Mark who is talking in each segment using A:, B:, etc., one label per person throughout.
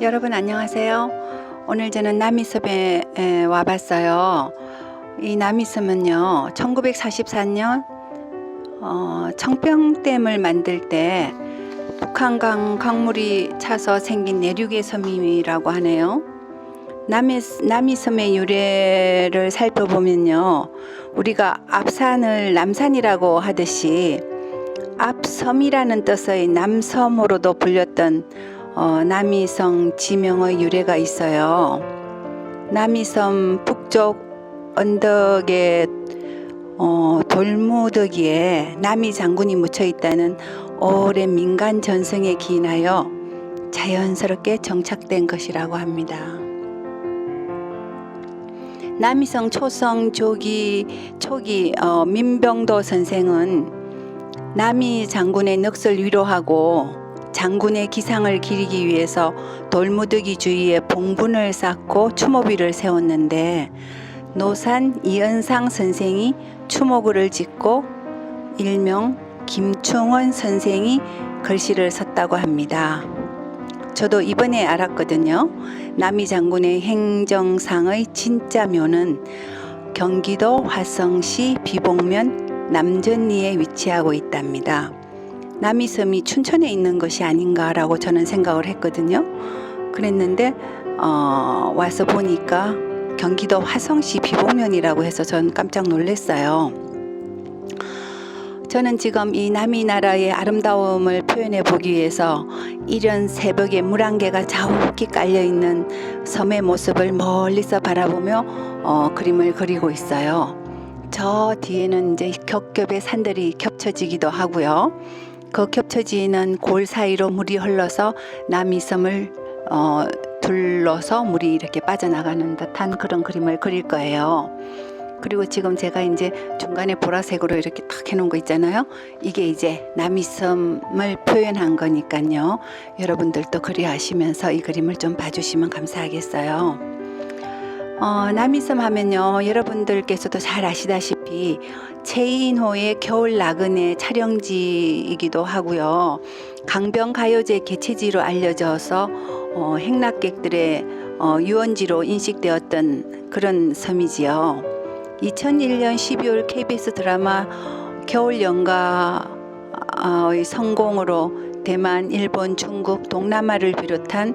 A: 여러분 안녕하세요. 오늘 저는 남이섬에 에, 와봤어요. 이 남이섬은요, 1944년 어, 청평댐을 만들 때 북한강 강물이 차서 생긴 내륙의 섬이라고 하네요. 남이, 남이섬의 유래를 살펴보면요, 우리가 앞산을 남산이라고 하듯이 앞섬이라는 뜻의 남섬으로도 불렸던 어, 남이성 지명의 유래가 있어요. 남이섬 북쪽 언덕에 어, 돌무더기에 남이 장군이 묻혀 있다는 오랜 민간 전승에 기인하여 자연스럽게 정착된 것이라고 합니다. 남이성 초성 조기 초기 어, 민병도 선생은 남이 장군의 넋을 위로하고 장군의 기상을 기리기 위해서 돌무더기 주위에 봉분을 쌓고 추모비를 세웠는데 노산 이은상 선생이 추모글을 짓고 일명 김충원 선생이 글씨를 썼다고 합니다. 저도 이번에 알았거든요. 남이 장군의 행정상의 진짜 묘는 경기도 화성시 비봉면 남전리에 위치하고 있답니다. 남이섬이 춘천에 있는 것이 아닌가라고 저는 생각을 했거든요. 그랬는데 어, 와서 보니까 경기도 화성시 비봉면이라고 해서 전 깜짝 놀랐어요. 저는 지금 이 남이 나라의 아름다움을 표현해 보기 위해서 이른 새벽에 물안개가 자욱히 깔려 있는 섬의 모습을 멀리서 바라보며 어, 그림을 그리고 있어요. 저 뒤에는 이제 겹겹의 산들이 겹쳐지기도 하고요. 그 겹쳐지는 골 사이로 물이 흘러서 남이섬을 어, 둘러서 물이 이렇게 빠져나가는 듯한 그런 그림을 그릴 거예요. 그리고 지금 제가 이제 중간에 보라색으로 이렇게 탁 해놓은 거 있잖아요. 이게 이제 남이섬을 표현한 거니까요. 여러분들도 그리하시면서 이 그림을 좀 봐주시면 감사하겠어요. 어, 남이섬 하면요. 여러분들께서도 잘 아시다시피 최인호의 겨울 나그네 촬영지이기도 하고요. 강변 가요제 개최지로 알려져서 어, 행락객들의 어, 유원지로 인식되었던 그런 섬이지요. 2001년 12월 KBS 드라마 겨울 연가의 성공으로 대만, 일본, 중국, 동남아를 비롯한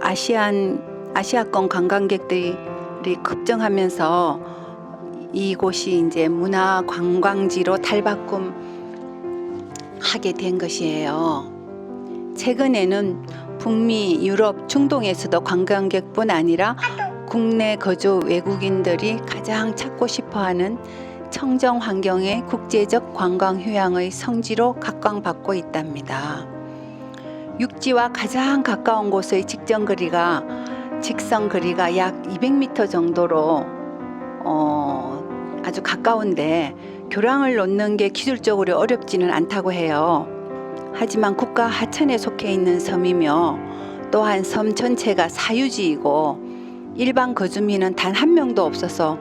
A: 아시안 아시아권 관광객들이 급증하면서 이곳이 이제 문화 관광지로 탈바꿈 하게 된 것이에요. 최근에는 북미, 유럽, 중동에서도 관광객뿐 아니라 국내 거주 외국인들이 가장 찾고 싶어하는 청정 환경의 국제적 관광 휴양의 성지로 각광받고 있답니다. 육지와 가장 가까운 곳의 직전 거리가 직선 거리가 약 200m 정도로 어, 아주 가까운데 교량을 놓는 게 기술적으로 어렵지는 않다고 해요. 하지만 국가 하천에 속해 있는 섬이며 또한 섬 전체가 사유지이고 일반 거주민은 단 한 명도 없어서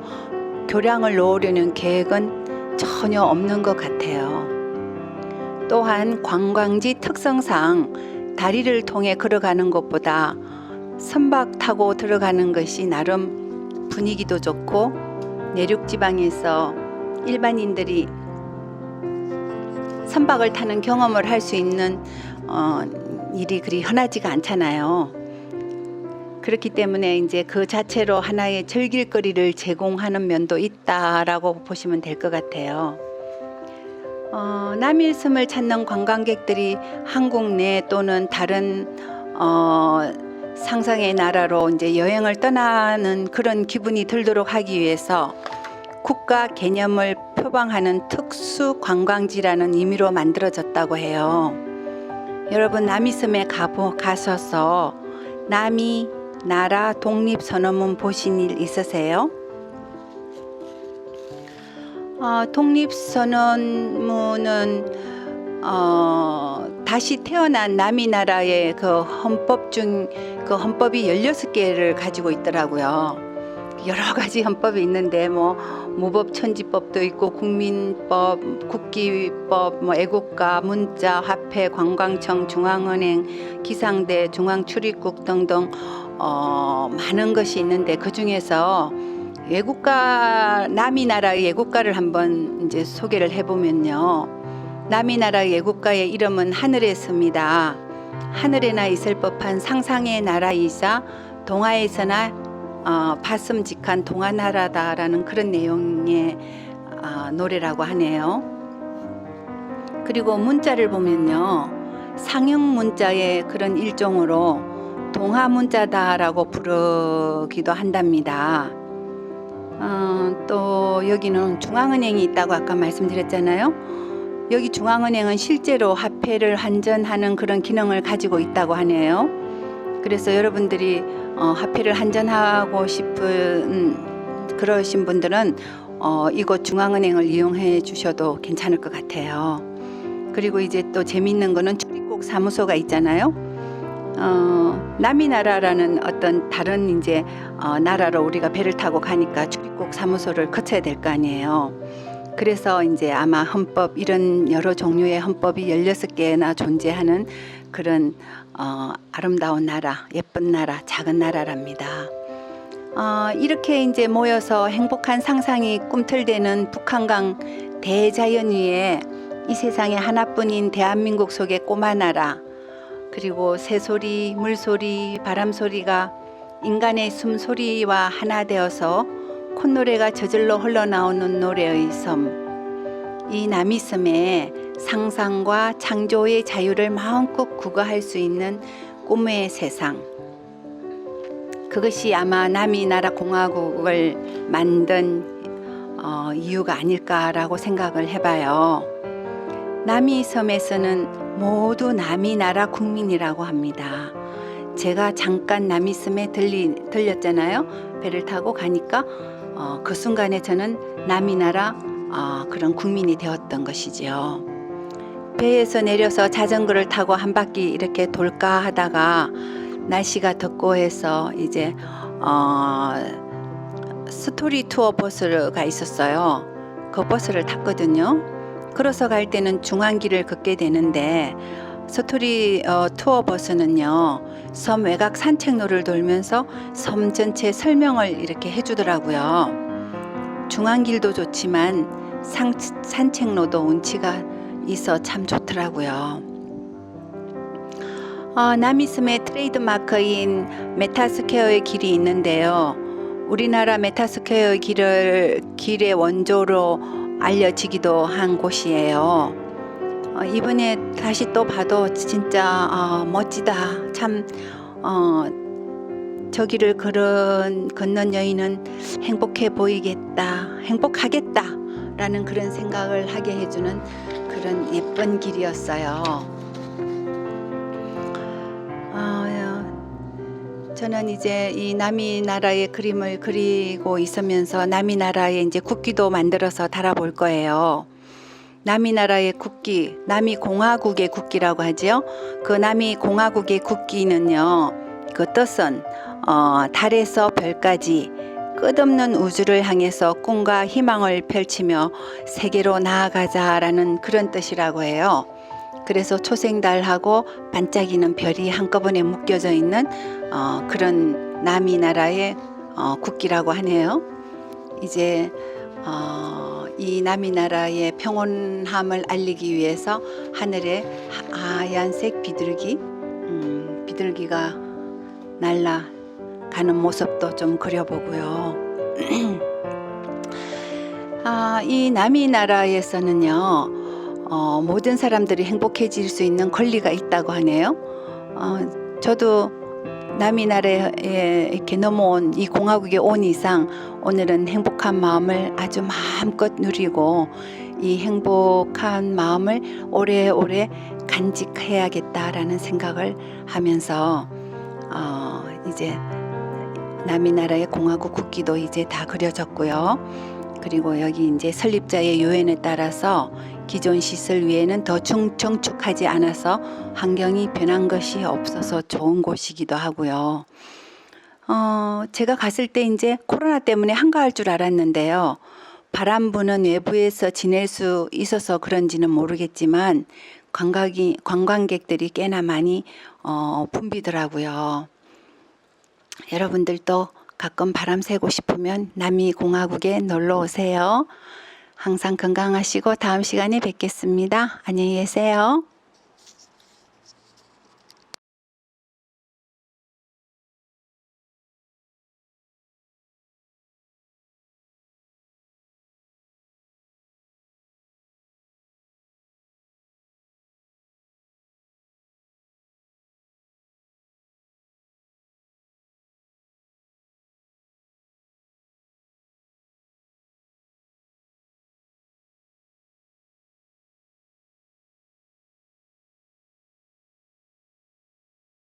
A: 교량을 놓으려는 계획은 전혀 없는 것 같아요. 또한 관광지 특성상 다리를 통해 걸어가는 것보다 선박 타고 들어가는 것이 나름 분위기도 좋고 내륙 지방에서 일반인들이 선박을 타는 경험을 할 수 있는 어, 일이 그리 흔하지가 않잖아요. 그렇기 때문에 이제 그 자체로 하나의 즐길거리를 제공하는 면도 있다라고 보시면 될 것 같아요. 어, 남일섬을 찾는 관광객들이 한국 내 또는 다른 어, 상상의 나라로 이제 여행을 떠나는 그런 기분이 들도록 하기 위해서 국가 개념을 표방하는 특수 관광지라는 의미로 만들어졌다고 해요. 여러분 남이섬에 가보 가셔서 남이 나라 독립 선언문 보신 일 있으세요? 어, 독립 선언문은 어, 다시 태어난 남이 나라의 그 헌법 중 그 헌법이 16개를 가지고 있더라고요. 여러 가지 헌법이 있는데 뭐 무법 천지법도 있고 국민법, 국기법, 뭐 애국가, 문자, 화폐, 관광청, 중앙은행, 기상대, 중앙출입국 등등 어, 많은 것이 있는데 그 중에서 외국가 남이 나라의 외국가를 한번 이제 소개를 해보면요. 남이 나라의 외국가의 이름은 하늘에 씁니다. 하늘에나 있을 법한 상상의 나라이자 동화에서나 어, 봤음직한 동화 나라다라는 그런 내용의 어, 노래라고 하네요. 그리고 문자를 보면요. 상형 문자의 그런 일종으로 동화 문자다라고 부르기도 한답니다. 어, 또 여기는 중앙은행이 있다고 아까 말씀드렸잖아요. 여기 중앙은행은 실제로 화폐를 환전하는 그런 기능을 가지고 있다고 하네요. 그래서 여러분들이 어, 화폐를 환전하고 싶은 음, 그러신 분들은 어, 이곳 중앙은행을 이용해 주셔도 괜찮을 것 같아요. 그리고 이제 또 재미있는 거는 출입국 사무소가 있잖아요. 어, 남이 나라라는 어떤 다른 이제 어, 나라로 우리가 배를 타고 가니까 출입국 사무소를 거쳐야 될 거 아니에요. 그래서 이제 아마 헌법 이런 여러 종류의 헌법이 16개나 존재하는 그런 어, 아름다운 나라, 예쁜 나라, 작은 나라랍니다. 어, 이렇게 이제 모여서 행복한 상상이 꿈틀대는 북한강 대자연 위에 이 세상에 하나뿐인 대한민국 속의 꼬마 나라 그리고 새소리, 물소리, 바람소리가 인간의 숨소리와 하나 되어서 콧노래가 저절로 흘러나오는 노래의 섬. 이 남이섬에 상상과 창조의 자유를 마음껏 구가할 수 있는 꿈의 세상. 그것이 아마 남이 나라 공화국을 만든 어, 이유가 아닐까라고 생각을 해봐요. 남이 섬에서는 모두 남이 나라 국민이라고 합니다. 제가 잠깐 남이 섬에 들리, 들렸잖아요. 배를 타고 가니까 어, 그 순간에 저는 남이 나라 어, 그런 국민이 되었던 것이지요. 배에서 내려서 자전거를 타고 한 바퀴 이렇게 돌까 하다가 날씨가 덥고 해서 이제 어, 스토리 투어 버스가 있었어요. 그 버스를 탔거든요. 걸어서 갈 때는 중앙길을 걷게 되는데 스토리 어, 투어 버스는요 섬 외곽 산책로를 돌면서 섬 전체 설명을 이렇게 해주더라고요. 중앙길도 좋지만 상, 산책로도 운치가 있어 참 좋더라고요. 어, 남이섬의 트레이드 마크인 메타스퀘어의 길이 있는데요. 우리나라 메타스퀘어의 길을 길의 원조로 알려지기도 한 곳이에요. 어, 이번에 다시 또 봐도 진짜 어, 멋지다. 참 어, 저기를 걸은 걷는 여인은 행복해 보이겠다, 행복하겠다 라는 그런 생각을 하게 해주는 그런 예쁜 길이었어요. 어, 저는 이제 이 남이 나라의 그림을 그리고 있으면서 남이 나라의 이제 국기도 만들어서 달아볼 거예요. 남이 나라의 국기, 남이 공화국의 국기라고 하지요. 그 남이 공화국의 국기는요. 그 뜻은 어, 달에서 별까지 끝없는 우주를 향해서 꿈과 희망을 펼치며 세계로 나아가자라는 그런 뜻이라고 해요. 그래서 초생달하고 반짝이는 별이 한꺼번에 묶여져 있는 어, 그런 남이 나라의 어, 국기라고 하네요. 이제 어, 이 남이 나라의 평온함을 알리기 위해서 하늘에 하얀색 비둘기, 음, 비둘기가 날아가는 모습도 좀 그려보고요. 아, 이 남이 나라에서는요, 어, 모든 사람들이 행복해질 수 있는 권리가 있다고 하네요. 어, 저도 남이 나라에 이렇게 넘어온 이 공화국에 온 이상 오늘은 행복한 마음을 아주 마음껏 누리고 이 행복한 마음을 오래오래 간직해야겠다라는 생각을 하면서 어, 이제 남이 나라의 공화국 국기도 이제 다 그려졌고요. 그리고 여기 이제 설립자의 요원에 따라서 기존 시설 위에는 더 중청축하지 않아서 환경이 변한 것이 없어서 좋은 곳이기도 하고요. 어, 제가 갔을 때 이제 코로나 때문에 한가할 줄 알았는데요. 바람 부는 외부에서 지낼 수 있어서 그런지는 모르겠지만 관광이 관광객들이 꽤나 많이 어, 붐비더라고요. 여러분들도 가끔 바람 쐬고 싶으면 남이 공화국에 놀러 오세요. 항상 건강하시고 다음 시간에 뵙겠습니다. 안녕히 계세요.